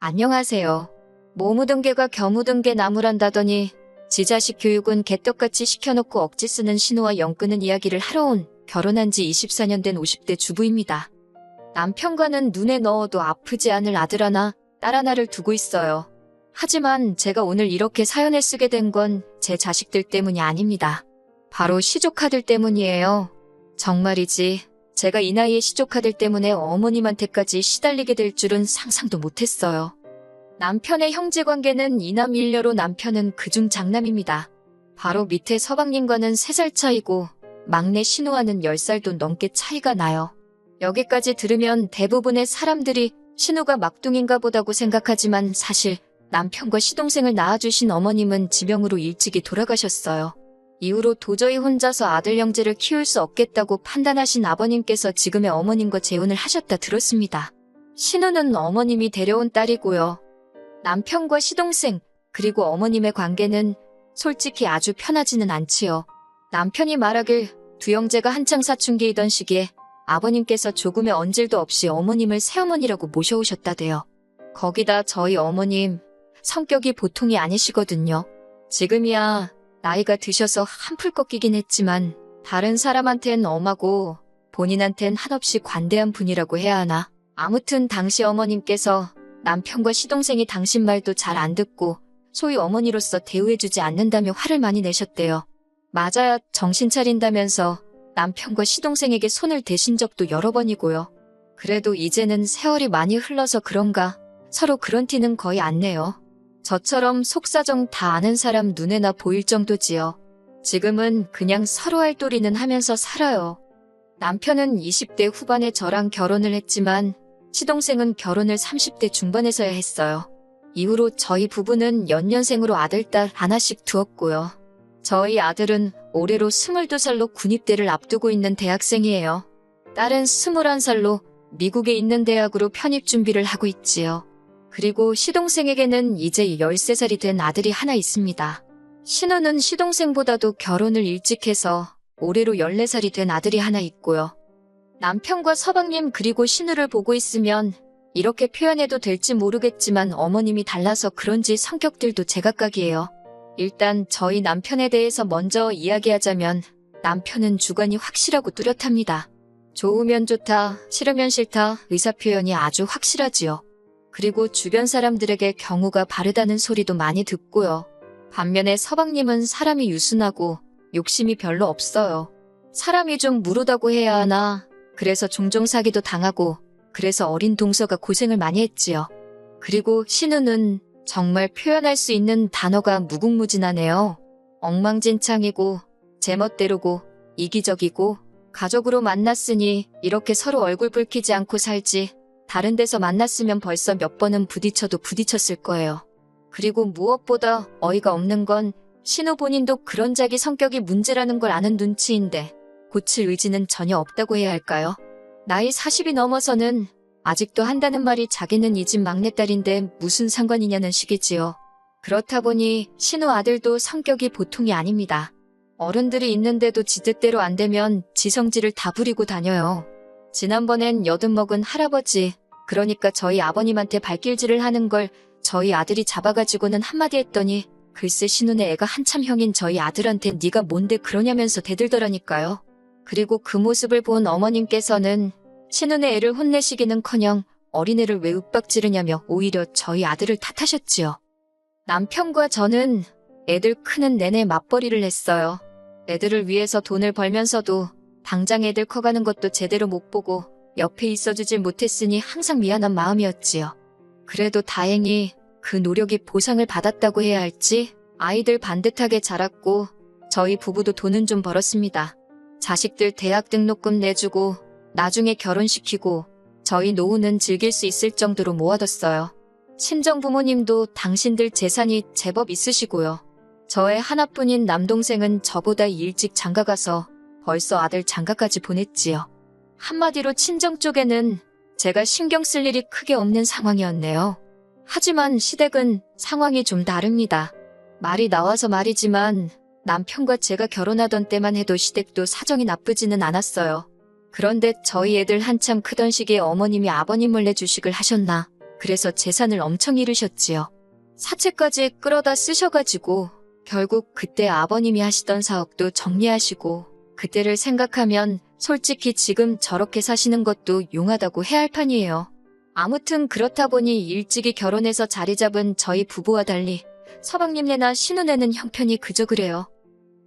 안녕하세요. 모 묻은 개가 겨 묻은 개 나무란다더니 지 자식 교육은 개떡같이 시켜놓고 억지 쓰는 신우와 영 끄는 이야기를 하러 온 결혼한 지 24년 된 50대 주부입니다. 남편과는 눈에 넣어도 아프지 않을 아들 하나, 딸 하나를 두고 있어요. 하지만 제가 오늘 이렇게 사연을 쓰게 된 건 제 자식들 때문이 아닙니다. 바로 시조카들 때문이에요. 정말이지 제가 이 나이에 시조카들 때문에 어머님한테까지 시달리게 될 줄은 상상도 못했어요. 남편의 형제 관계는 이남 일녀로 남편은 그중 장남입니다. 바로 밑에 서방님과는 3살 차이고 막내 신우와는 10살도 넘게 차이가 나요. 여기까지 들으면 대부분의 사람들이 신우가 막둥인가 보다고 생각하지만 사실 남편과 시동생을 낳아주신 어머님은 지병으로 일찍이 돌아가셨어요. 이후로 도저히 혼자서 아들 형제를 키울 수 없겠다고 판단하신 아버님께서 지금의 어머님과 재혼을 하셨다 들었습니다. 신우는 어머님이 데려온 딸이고요. 남편과 시동생, 그리고 어머님의 관계는 솔직히 아주 편하지는 않지요. 남편이 말하길 두 형제가 한창 사춘기이던 시기에 아버님께서 조금의 언질도 없이 어머님을 새어머니라고 모셔오셨다대요. 거기다 저희 어머님 성격이 보통이 아니시거든요. 지금이야 나이가 드셔서 한풀 꺾이긴 했지만 다른 사람한텐 엄하고 본인한텐 한없이 관대한 분이라고 해야 하나. 아무튼 당시 어머님께서 남편과 시동생이 당신 말도 잘 안 듣고 소위 어머니로서 대우해주지 않는다며 화를 많이 내셨대요. 맞아야 정신 차린다면서 남편과 시동생에게 손을 대신 적도 여러 번이고요. 그래도 이제는 세월이 많이 흘러서 그런가 서로 그런 티는 거의 안 내요. 저처럼 속사정 다 아는 사람 눈에나 보일 정도지요. 지금은 그냥 서로 할 도리는 하면서 살아요. 남편은 20대 후반에 저랑 결혼을 했지만 시동생은 결혼을 30대 중반에서야 했어요. 이후로 저희 부부는 연년생으로 아들, 딸 하나씩 두었고요. 저희 아들은 올해로 22살로 군입대를 앞두고 있는 대학생이에요. 딸은 21살로 미국에 있는 대학으로 편입 준비를 하고 있지요. 그리고 시동생에게는 이제 13살이 된 아들이 하나 있습니다. 신우는 시동생보다도 결혼을 일찍 해서 올해로 14살이 된 아들이 하나 있고요. 남편과 서방님 그리고 신우를 보고 있으면 이렇게 표현해도 될지 모르겠지만 어머님이 달라서 그런지 성격들도 제각각이에요. 일단 저희 남편에 대해서 먼저 이야기하자면 남편은 주관이 확실하고 뚜렷합니다. 좋으면 좋다, 싫으면 싫다 의사 표현이 아주 확실하지요. 그리고 주변 사람들에게 경우가 바르다는 소리도 많이 듣고요. 반면에 서방님은 사람이 유순하고 욕심이 별로 없어요. 사람이 좀 무르다고 해야 하나 그래서 종종 사기도 당하고 그래서 어린 동서가 고생을 많이 했지요. 그리고 신우는 정말 표현할 수 있는 단어가 무궁무진하네요. 엉망진창이고 제멋대로고 이기적이고 가족으로 만났으니 이렇게 서로 얼굴 붉히지 않고 살지 다른 데서 만났으면 벌써 몇 번은 부딪혀도 부딪혔을 거예요. 그리고 무엇보다 어이가 없는 건 신우 본인도 그런 자기 성격이 문제라는 걸 아는 눈치인데 고칠 의지는 전혀 없다고 해야 할까요? 나이 40이 넘어서는 아직도 한다는 말이 자기는 이 집 막내딸인데 무슨 상관이냐는 식이지요. 그렇다 보니 신우 아들도 성격이 보통이 아닙니다. 어른들이 있는데도 지 뜻대로 안 되면 지성질을 다 부리고 다녀요. 지난번엔 여든 먹은 할아버지, 그러니까 저희 아버님한테 발길질을 하는 걸 저희 아들이 잡아가지고는 한마디 했더니 글쎄 신우네 애가 한참 형인 저희 아들한테 네가 뭔데 그러냐면서 대들더라니까요. 그리고 그 모습을 본 어머님께서는 신우네 애를 혼내시기는커녕 어린애를 왜 윽박지르냐며 오히려 저희 아들을 탓하셨지요. 남편과 저는 애들 크는 내내 맞벌이를 했어요. 애들을 위해서 돈을 벌면서도 당장 애들 커가는 것도 제대로 못 보고 옆에 있어주질 못했으니 항상 미안한 마음이었지요. 그래도 다행히 그 노력이 보상을 받았다고 해야 할지 아이들 반듯하게 자랐고 저희 부부도 돈은 좀 벌었습니다. 자식들 대학 등록금 내주고 나중에 결혼시키고 저희 노후는 즐길 수 있을 정도로 모아뒀어요. 친정 부모님도 당신들 재산이 제법 있으시고요. 저의 하나뿐인 남동생은 저보다 일찍 장가가서 벌써 아들 장가까지 보냈지요. 한마디로 친정 쪽에는 제가 신경 쓸 일이 크게 없는 상황이었네요. 하지만 시댁은 상황이 좀 다릅니다. 말이 나와서 말이지만 남편과 제가 결혼하던 때만 해도 시댁도 사정이 나쁘지는 않았어요. 그런데 저희 애들 한참 크던 시기에 어머님이 아버님 몰래 주식을 하셨나. 그래서 재산을 엄청 잃으셨지요. 사채까지 끌어다 쓰셔가지고 결국 그때 아버님이 하시던 사업도 정리하시고 그때를 생각하면 솔직히 지금 저렇게 사시는 것도 용하다고 해야 할 판이에요. 아무튼 그렇다 보니 일찍이 결혼해서 자리 잡은 저희 부부와 달리 서방님네나 신우네는 형편이 그저 그래요.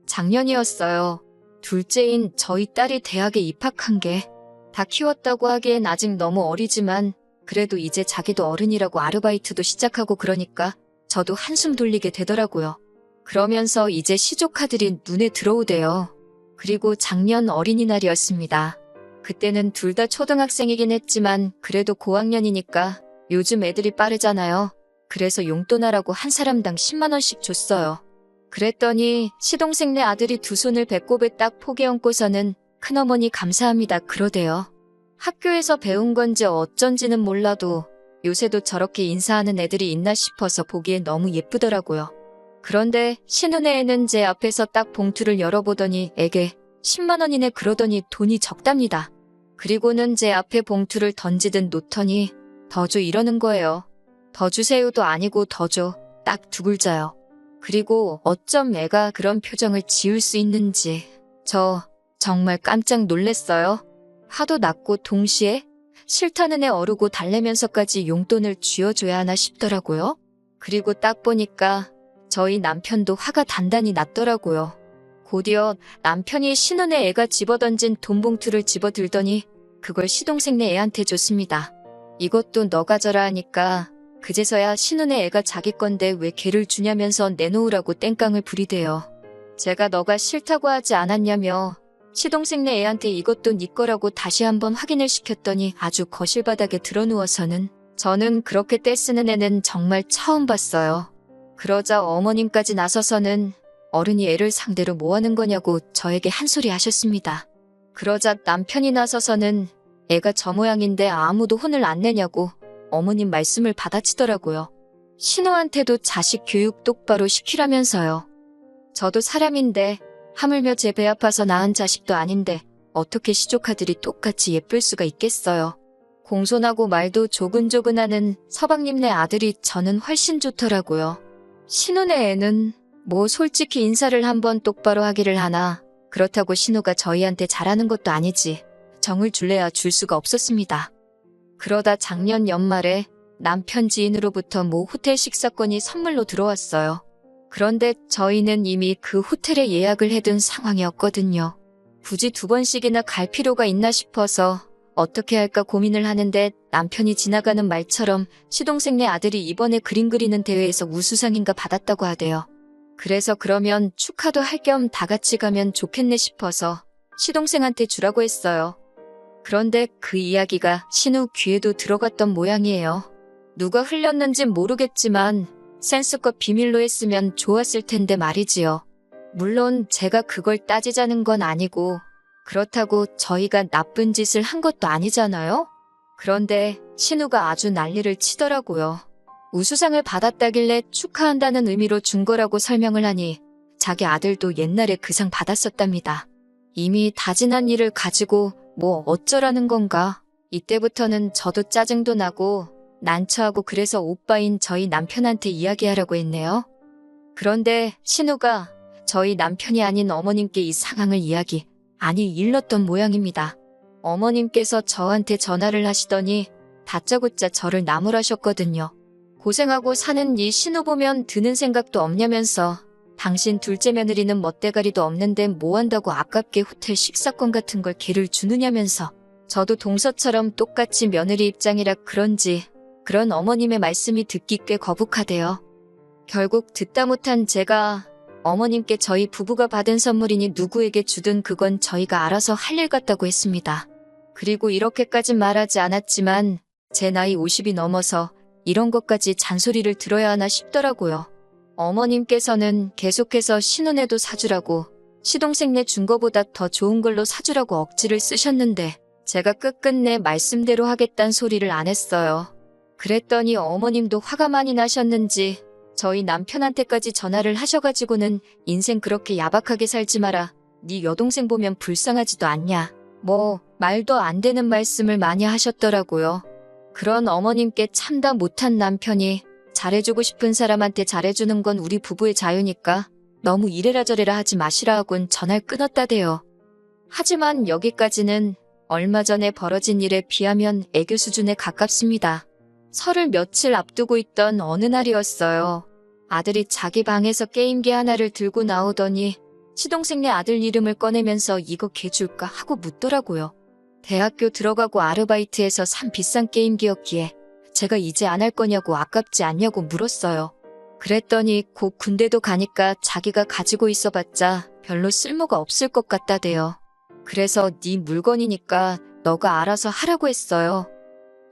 작년이었어요. 둘째인 저희 딸이 대학에 입학한 게 다 키웠다고 하기엔 아직 너무 어리지만 그래도 이제 자기도 어른이라고 아르바이트도 시작하고 그러니까 저도 한숨 돌리게 되더라고요. 그러면서 이제 시조카들이 눈에 들어오대요. 그리고 작년 어린이날이었습니다. 그때는 둘 다 초등학생이긴 했지만 그래도 고학년이니까 요즘 애들이 빠르잖아요. 그래서 용돈하라고 한 사람당 10만원씩 줬어요. 그랬더니 시동생네 아들이 두 손을 배꼽에 딱 포개 얹고서는 큰어머니 감사합니다 그러대요. 학교에서 배운 건지 어쩐지는 몰라도 요새도 저렇게 인사하는 애들이 있나 싶어서 보기에 너무 예쁘더라고요. 그런데 신은혜는 제 앞에서 딱 봉투를 열어보더니 에게 10만원이네 그러더니 돈이 적답니다. 그리고는 제 앞에 봉투를 던지듯 놓더니 더 줘 이러는 거예요. 더 주세요도 아니고 더 줘. 딱 두 글자요. 그리고 어쩜 애가 그런 표정을 지을 수 있는지 저 정말 깜짝 놀랬어요. 하도 낮고 동시에 싫다는 애 어르고 달래면서까지 용돈을 쥐어줘야 하나 싶더라고요. 그리고 딱 보니까 저희 남편도 화가 단단히 났더라고요. 곧이어 남편이 신혼에 애가 집어던진 돈 봉투를 집어들더니 그걸 시동생네 애한테 줬습니다. 이것도 너 가져라 하니까 그제서야 신혼의 애가 자기 건데 왜 걔를 주냐면서 내놓으라고 땡깡을 부리대요. 제가 너가 싫다고 하지 않았냐며 시동생네 애한테 이것도 네 거라고 다시 한번 확인을 시켰더니 아주 거실 바닥에 드러누워서는 저는 그렇게 떼쓰는 애는 정말 처음 봤어요. 그러자 어머님까지 나서서는 어른이 애를 상대로 뭐 하는 거냐고 저에게 한 소리 하셨습니다. 그러자 남편이 나서서는 애가 저 모양인데 아무도 혼을 안 내냐고 어머님 말씀을 받아치더라고요. 신우한테도 자식 교육 똑바로 시키라면서요. 저도 사람인데 하물며 제 배 아파서 낳은 자식도 아닌데 어떻게 시조카들이 똑같이 예쁠 수가 있겠어요. 공손하고 말도 조근조근하는 서방님네 아들이 저는 훨씬 좋더라고요. 신우네 애는 뭐 솔직히 인사를 한번 똑바로 하기를 하나 그렇다고 신우가 저희한테 잘하는 것도 아니지 정을 줄래야 줄 수가 없었습니다. 그러다 작년 연말에 남편 지인으로부터 모 호텔 식사권이 선물로 들어왔어요. 그런데 저희는 이미 그 호텔에 예약을 해둔 상황이었거든요. 굳이 두 번씩이나 갈 필요가 있나 싶어서 어떻게 할까 고민을 하는데 남편이 지나가는 말처럼 시동생네 아들이 이번에 그림 그리는 대회에서 우수상인가 받았다고 하대요. 그래서 그러면 축하도 할 겸 다 같이 가면 좋겠네 싶어서 시동생한테 주라고 했어요. 그런데 그 이야기가 신우 귀에도 들어갔던 모양이에요. 누가 흘렸는진 모르겠지만 센스껏 비밀로 했으면 좋았을 텐데 말이지요. 물론 제가 그걸 따지자는 건 아니고 그렇다고 저희가 나쁜 짓을 한 것도 아니잖아요? 그런데 신우가 아주 난리를 치더라고요. 우수상을 받았다길래 축하한다는 의미로 준 거라고 설명을 하니 자기 아들도 옛날에 그 상 받았었답니다. 이미 다진한 일을 가지고 뭐 어쩌라는 건가. 이때부터는 저도 짜증도 나고 난처하고 그래서 오빠인 저희 남편한테 이야기하라고 했네요. 그런데 신우가 저희 남편이 아닌 어머님께 이 상황을 이야기, 아니 일렀던 모양입니다. 어머님께서 저한테 전화를 하시더니 다짜고짜 저를 나무라셨거든요. 고생하고 사는 이 신우 보면 드는 생각도 없냐면서 당신 둘째 며느리는 멋대가리도 없는데 뭐 한다고 아깝게 호텔 식사권 같은 걸 걔를 주느냐면서 저도 동서처럼 똑같이 며느리 입장이라 그런지 그런 어머님의 말씀이 듣기 꽤 거북하대요. 결국 듣다 못한 제가 어머님께 저희 부부가 받은 선물이니 누구에게 주든 그건 저희가 알아서 할 일 같다고 했습니다. 그리고 이렇게까진 말하지 않았지만 제 나이 50이 넘어서 이런 것까지 잔소리를 들어야 하나 싶더라고요. 어머님께서는 계속해서 신혼에도 사주라고 시동생네 준 거보다 더 좋은 걸로 사주라고 억지를 쓰셨는데 제가 끝끝내 말씀대로 하겠단 소리를 안 했어요. 그랬더니 어머님도 화가 많이 나셨는지 저희 남편한테까지 전화를 하셔가지고는 인생 그렇게 야박하게 살지 마라. 네 여동생 보면 불쌍하지도 않냐. 뭐 말도 안 되는 말씀을 많이 하셨더라고요. 그런 어머님께 참다 못한 남편이 잘해주고 싶은 사람한테 잘해주는 건 우리 부부의 자유니까 너무 이래라 저래라 하지 마시라 하곤 전화를 끊었다대요. 하지만 여기까지는 얼마 전에 벌어진 일에 비하면 애교 수준에 가깝습니다. 설을 며칠 앞두고 있던 어느 날이었어요. 아들이 자기 방에서 게임기 하나를 들고 나오더니 시동생네 아들 이름을 꺼내면서 이거 개 줄까 하고 묻더라고요. 대학교 들어가고 아르바이트해서 산 비싼 게임기였기에 제가 이제 안 할 거냐고 아깝지 않냐고 물었어요. 그랬더니 곧 군대도 가니까 자기가 가지고 있어봤자 별로 쓸모가 없을 것 같다대요. 그래서 네 물건이니까 너가 알아서 하라고 했어요.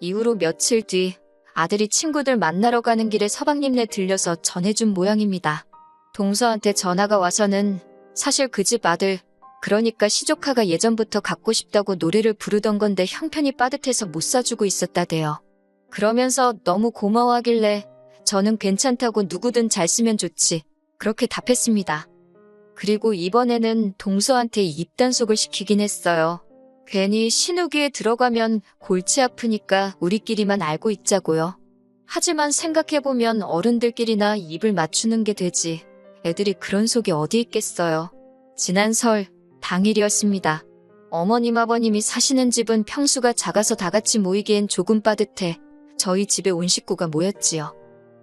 이후로 며칠 뒤 아들이 친구들 만나러 가는 길에 서방님네 들려서 전해준 모양입니다. 동서한테 전화가 와서는 사실 그 집 아들, 그러니까 시조카가 예전부터 갖고 싶다고 노래를 부르던 건데 형편이 빠듯해서 못 사주고 있었다대요. 그러면서 너무 고마워하길래 저는 괜찮다고 누구든 잘 쓰면 좋지. 그렇게 답했습니다. 그리고 이번에는 동서한테 입단속을 시키긴 했어요. 괜히 신우기에 들어가면 골치 아프니까 우리끼리만 알고 있자고요. 하지만 생각해보면 어른들끼리나 입을 맞추는 게 되지. 애들이 그런 속이 어디 있겠어요. 지난 설 당일이었습니다. 어머님 아버님이 사시는 집은 평수가 작아서 다 같이 모이기엔 조금 빠듯해 저희 집에 온 식구가 모였지요.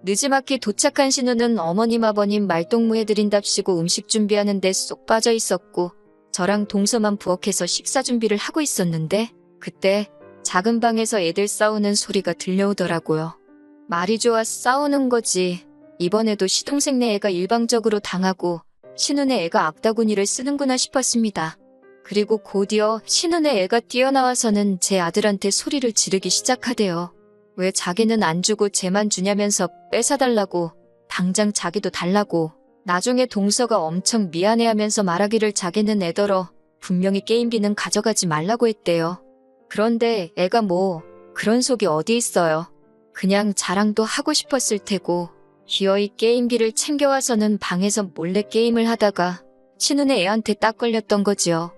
늦지막히 도착한 신우는 어머님 아버님 말동무 해드린답시고 음식 준비하는데 쏙 빠져 있었고 저랑 동서만 부엌에서 식사 준비를 하고 있었는데 그때 작은 방에서 애들 싸우는 소리가 들려오더라고요. 말이 좋아 싸우는 거지. 이번에도 시동생네 애가 일방적으로 당하고 신우네 애가 악다구니를 쓰는구나 싶었습니다. 그리고 곧이어 신우네 애가 뛰어나와서는 제 아들한테 소리를 지르기 시작하대요. 왜 자기는 안 주고 쟤만 주냐면서 뺏어달라고 당장 자기도 달라고 나중에 동서가 엄청 미안해하면서 말하기를 자기는 애더러 분명히 게임기는 가져가지 말라고 했대요. 그런데 애가 뭐 그런 속이 어디 있어요. 그냥 자랑도 하고 싶었을 테고 기어이 게임기를 챙겨와서는 방에서 몰래 게임을 하다가 신은의 애한테 딱 걸렸던 거지요.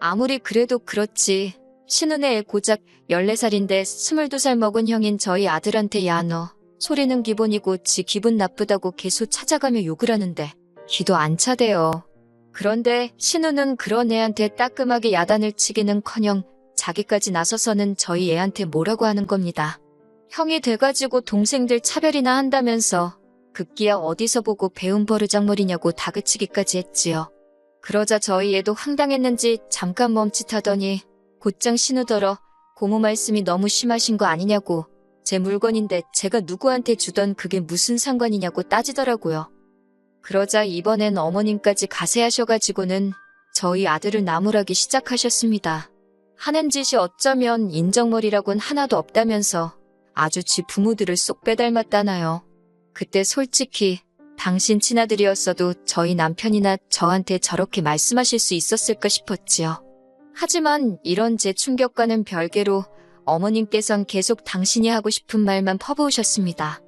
아무리 그래도 그렇지 신은의 애 고작 14살인데 22살 먹은 형인 저희 아들한테 야 너 소리는 기본이고 지 기분 나쁘다고 계속 찾아가며 욕을 하는데 기도 안 차대요. 그런데 신우는 그런 애한테 따끔하게 야단을 치기는커녕 자기까지 나서서는 저희 애한테 뭐라고 하는 겁니다. 형이 돼가지고 동생들 차별이나 한다면서 급기야 어디서 보고 배운 버르장머리냐고 다그치기까지 했지요. 그러자 저희 애도 황당했는지 잠깐 멈칫하더니 곧장 신우더러 고모 말씀이 너무 심하신 거 아니냐고 제 물건인데 제가 누구한테 주던 그게 무슨 상관이냐고 따지더라고요. 그러자 이번엔 어머님까지 가세하셔가지고는 저희 아들을 나무라기 시작하셨습니다. 하는 짓이 어쩌면 인정머리라곤 하나도 없다면서 아주 지 부모들을 쏙 빼닮았다나요. 그때 솔직히 당신 친아들이었어도 저희 남편이나 저한테 저렇게 말씀하실 수 있었을까 싶었지요. 하지만 이런 제 충격과는 별개로 어머님께선 계속 당신이 하고 싶은 말만 퍼부으셨습니다.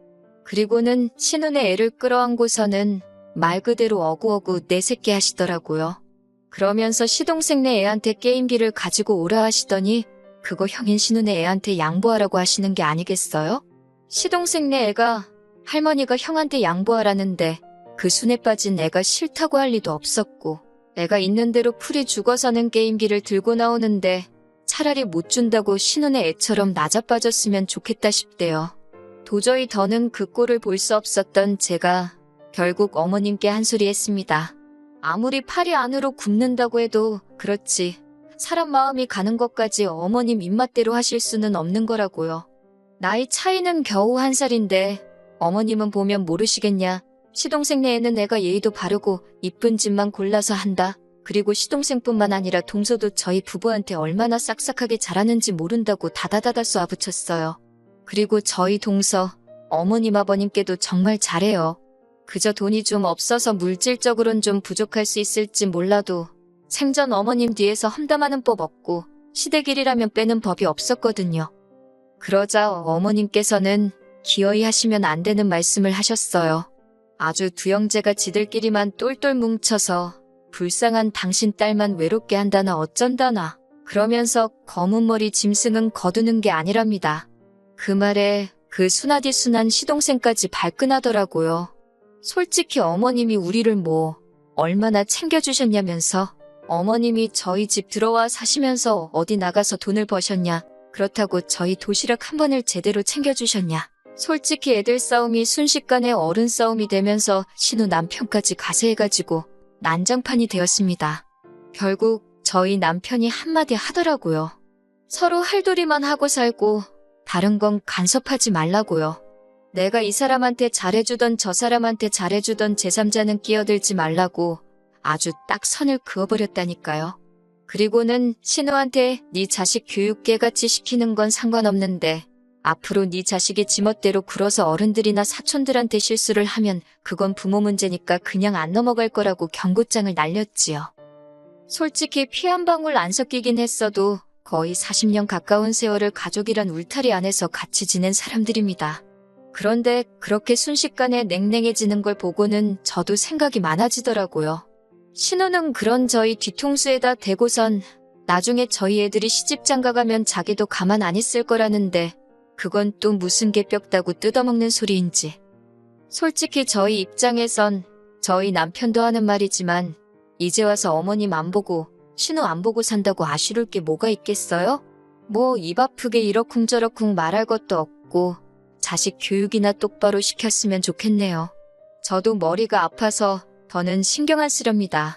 그리고는 신혼의 애를 끌어안고서는 말 그대로 어구어구 내 새끼 하시더라고요. 그러면서 시동생네 애한테 게임기를 가지고 오라 하시더니 그거 형인 신혼의 애한테 양보하라고 하시는 게 아니겠어요? 시동생네 애가 할머니가 형한테 양보하라는데 그 순에 빠진 애가 싫다고 할 리도 없었고 애가 있는 대로 풀이 죽어서는 게임기를 들고 나오는데 차라리 못 준다고 신혼의 애처럼 낮아빠졌으면 좋겠다 싶대요. 도저히 더는 그 꼴을 볼 수 없었던 제가 결국 어머님께 한 소리 했습니다. 아무리 팔이 안으로 굽는다고 해도 그렇지. 사람 마음이 가는 것까지 어머님 입맛대로 하실 수는 없는 거라고요. 나이 차이는 겨우 한 살인데 어머님은 보면 모르시겠냐. 시동생네에는 내가 예의도 바르고 이쁜 집만 골라서 한다. 그리고 시동생뿐만 아니라 동서도 저희 부부한테 얼마나 싹싹하게 잘하는지 모른다고 다다다다 쏘아붙였어요. 그리고 저희 동서, 어머님 아버님께도 정말 잘해요. 그저 돈이 좀 없어서 물질적으론 좀 부족할 수 있을지 몰라도 생전 어머님 뒤에서 험담하는 법 없고 시댁일이라면 빼는 법이 없었거든요. 그러자 어머님께서는 기어이 하시면 안 되는 말씀을 하셨어요. 아주 두 형제가 지들끼리만 똘똘 뭉쳐서 불쌍한 당신 딸만 외롭게 한다나 어쩐다나 그러면서 검은 머리 짐승은 거두는 게 아니랍니다. 그 말에 그 순하디 순한 시동생까지 발끈하더라고요. 솔직히 어머님이 우리를 뭐 얼마나 챙겨주셨냐면서 어머님이 저희 집 들어와 사시면서 어디 나가서 돈을 버셨냐 그렇다고 저희 도시락 한 번을 제대로 챙겨주셨냐 솔직히 애들 싸움이 순식간에 어른 싸움이 되면서 신우 남편까지 가세해가지고 난장판이 되었습니다. 결국 저희 남편이 한마디 하더라고요. 서로 할도리만 하고 살고 다른 건 간섭하지 말라고요. 내가 이 사람한테 잘해주던 저 사람한테 잘해주던 제3자는 끼어들지 말라고 아주 딱 선을 그어버렸다니까요. 그리고는 신우한테 네 자식 교육 깨같이 시키는 건 상관없는데 앞으로 네 자식이 지멋대로 굴어서 어른들이나 사촌들한테 실수를 하면 그건 부모 문제니까 그냥 안 넘어갈 거라고 경고장을 날렸지요. 솔직히 피 한 방울 안 섞이긴 했어도 거의 40년 가까운 세월을 가족이란 울타리 안에서 같이 지낸 사람들입니다. 그런데 그렇게 순식간에 냉랭해지는 걸 보고는 저도 생각이 많아지더라고요. 신우는 그런 저희 뒤통수에다 대고선 나중에 저희 애들이 시집 장가 가면 자기도 가만 안 있을 거라는데 그건 또 무슨 개뼈다고 뜯어먹는 소리인지. 솔직히 저희 입장에선 저희 남편도 하는 말이지만 이제 와서 어머님 안 보고 신우 안 보고 산다고 아쉬울 게 뭐가 있겠어요? 뭐 입 아프게 이러쿵저러쿵 말할 것도 없고 자식 교육이나 똑바로 시켰으면 좋겠네요. 저도 머리가 아파서 더는 신경 안 쓰렵니다.